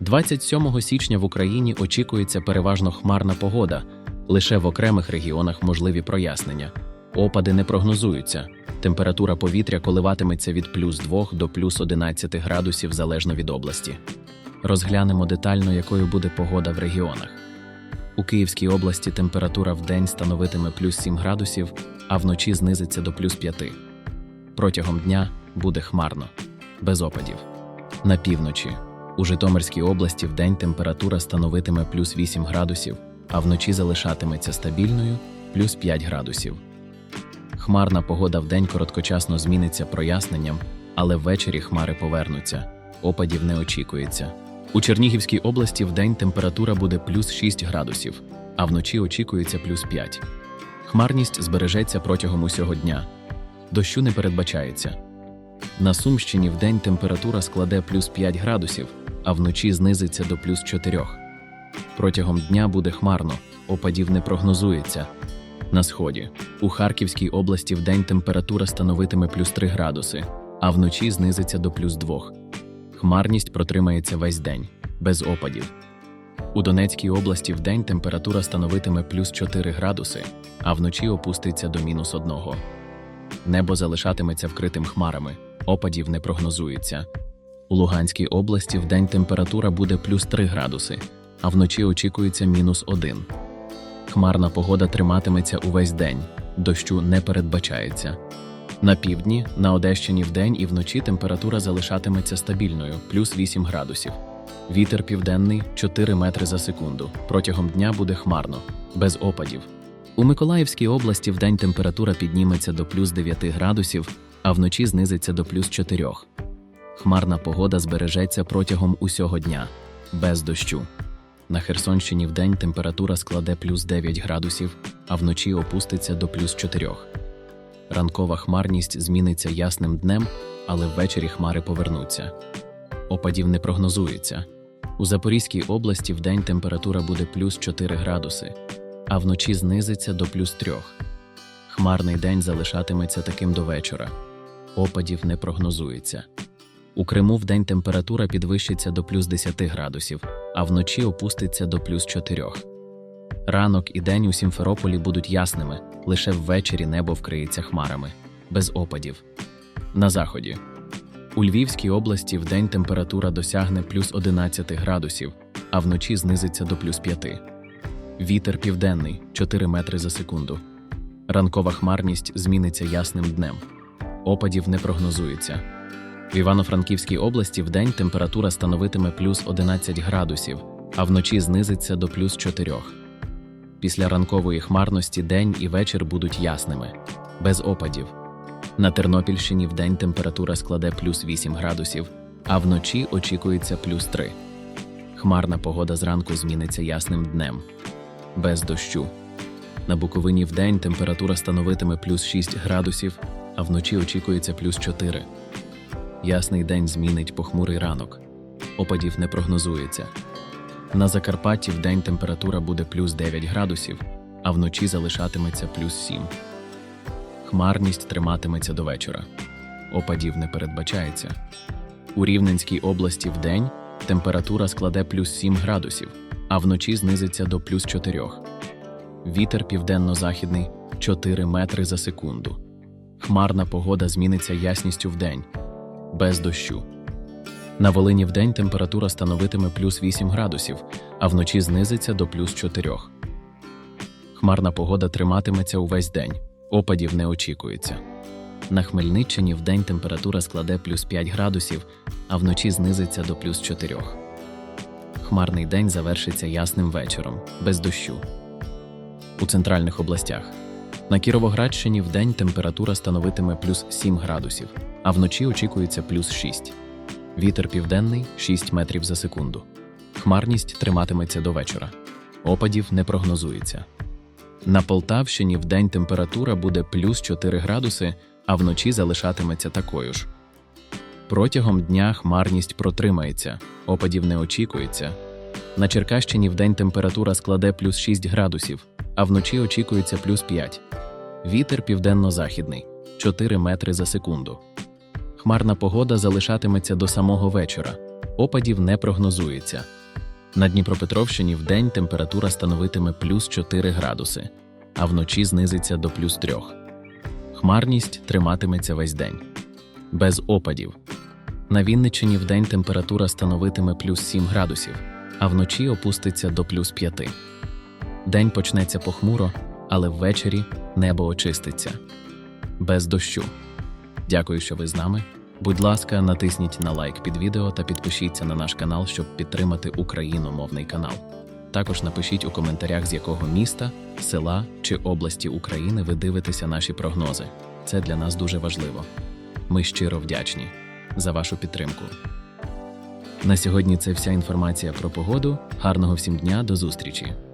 27 січня в Україні очікується переважно хмарна погода, лише в окремих регіонах можливі прояснення. Опади не прогнозуються. Температура повітря коливатиметься від плюс 2 до плюс 11 градусів залежно від області. Розглянемо детально, якою буде погода в регіонах. У Київській області температура в день становитиме плюс 7 градусів, а вночі знизиться до плюс 5. Протягом дня буде хмарно, без опадів. На півночі. У Житомирській області в день температура становитиме плюс 8 градусів, а вночі залишатиметься стабільною плюс 5 градусів. Хмарна погода вдень короткочасно зміниться проясненням, але ввечері хмари повернуться. Опадів не очікується. У Чернігівській області вдень температура буде плюс 6 градусів, а вночі очікується плюс 5. Хмарність збережеться протягом усього дня. Дощу не передбачається. На Сумщині вдень температура складе плюс 5 градусів, а вночі знизиться до плюс 4. Протягом дня буде хмарно, опадів не прогнозується. На сході. У Харківській області вдень температура становитиме плюс 3 градуси, а вночі знизиться до плюс 2. Хмарність протримається весь день, без опадів. У Донецькій області вдень температура становитиме плюс 4 градуси, а вночі опуститься до мінус 1. Небо залишатиметься вкритим хмарами, опадів не прогнозується. У Луганській області вдень температура буде плюс 3 градуси, а вночі очікується мінус 1. Хмарна погода триматиметься увесь день, дощу не передбачається. На півдні, на Одещині вдень і вночі температура залишатиметься стабільною плюс 8 градусів. Вітер південний 4 метри за секунду. Протягом дня буде хмарно, без опадів. У Миколаївській області вдень температура підніметься до плюс 9 градусів, а вночі знизиться до плюс 4. Хмарна погода збережеться протягом усього дня, без дощу. На Херсонщині вдень температура складе плюс 9 градусів, а вночі опуститься до плюс 4. Ранкова хмарність зміниться ясним днем, але ввечері хмари повернуться. Опадів не прогнозується. У Запорізькій області вдень температура буде плюс 4 градуси, а вночі знизиться до плюс 3. Хмарний день залишатиметься таким до вечора. Опадів не прогнозується. У Криму вдень температура підвищиться до плюс 10 градусів, а вночі опуститься до плюс 4. Ранок і день у Сімферополі будуть ясними, лише ввечері небо вкриється хмарами, без опадів. На заході. У Львівській області вдень температура досягне плюс 11 градусів, а вночі знизиться до плюс 5. Вітер південний 4 метри за секунду. Ранкова хмарність зміниться ясним днем. Опадів не прогнозується. В Івано-Франківській області вдень температура становитиме плюс 11 градусів, а вночі знизиться до плюс 4. Після ранкової хмарності день і вечір будуть ясними, без опадів. На Тернопільщині вдень температура складе плюс 8 градусів, а вночі очікується плюс 3. Хмарна погода зранку зміниться ясним днем, без дощу. На Буковині вдень температура становитиме плюс 6 градусів, а вночі очікується плюс 4. Ясний день змінить похмурий ранок. Опадів не прогнозується. На Закарпатті вдень температура буде плюс 9 градусів, а вночі залишатиметься плюс 7. Хмарність триматиметься до вечора. Опадів не передбачається. У Рівненській області вдень температура складе плюс 7 градусів, а вночі знизиться до плюс 4. Вітер південно-західний 4 метри за секунду. Хмарна погода зміниться ясністю вдень, без дощу. На Волині вдень температура становитиме плюс 8 градусів, а вночі знизиться до плюс 4. Хмарна погода триматиметься увесь день, опадів не очікується. На Хмельниччині вдень температура складе плюс 5 градусів, а вночі знизиться до плюс 4. Хмарний день завершиться ясним вечором, без дощу. У центральних областях. На Кіровоградщині вдень температура становитиме плюс 7 градусів, а вночі очікується плюс 6. Вітер південний 6 метрів за секунду. Хмарність триматиметься до вечора. Опадів не прогнозується. На Полтавщині вдень температура буде плюс 4 градуси, а вночі залишатиметься такою ж. Протягом дня хмарність протримається, опадів не очікується. На Черкащині вдень температура складе плюс 6 градусів, а вночі очікується плюс 5. Вітер південно-західний 4 метри за секунду. Хмарна погода залишатиметься до самого вечора. Опадів не прогнозується. На Дніпропетровщині вдень температура становитиме плюс 4 градуси, а вночі знизиться до плюс 3. Хмарність триматиметься весь день. Без опадів. На Вінниччині вдень температура становитиме плюс 7 градусів, а вночі опуститься до плюс 5. День почнеться похмуро, але ввечері небо очиститься. Без дощу. Дякую, що ви з нами. Будь ласка, натисніть на лайк під відео та підпишіться на наш канал, щоб підтримати україномовний канал. Також напишіть у коментарях, з якого міста, села чи області України ви дивитеся наші прогнози. Це для нас дуже важливо. Ми щиро вдячні за вашу підтримку. На сьогодні це вся інформація про погоду. Гарного всім дня, до зустрічі!